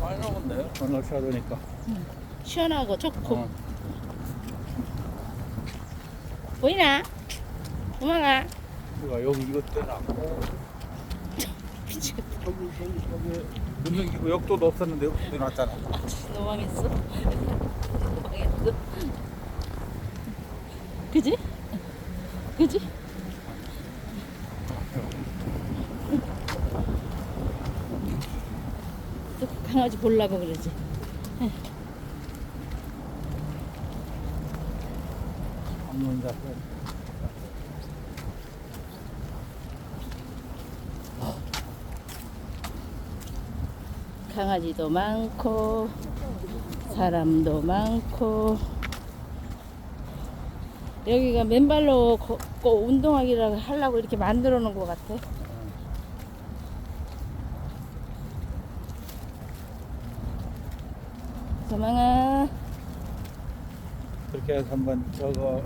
많이 나온데 오늘 찾으니까 시원하고 좋고 어. 보이나? 엄마가 우리가 여기 이것 때놨고 미치겠다 저기 저기 저기 역도도 없었는데 역도 놨잖아 아, 노망했어 노망했어 그지? 그지? 또 강아지 보려고 그러지. 다 강아지도 많고 사람도 많고. 여기가 맨발로 걷고 운동하기를 하려고 이렇게 만들어 놓은 것 같아. 소망아. 그렇게 해서 한번 저거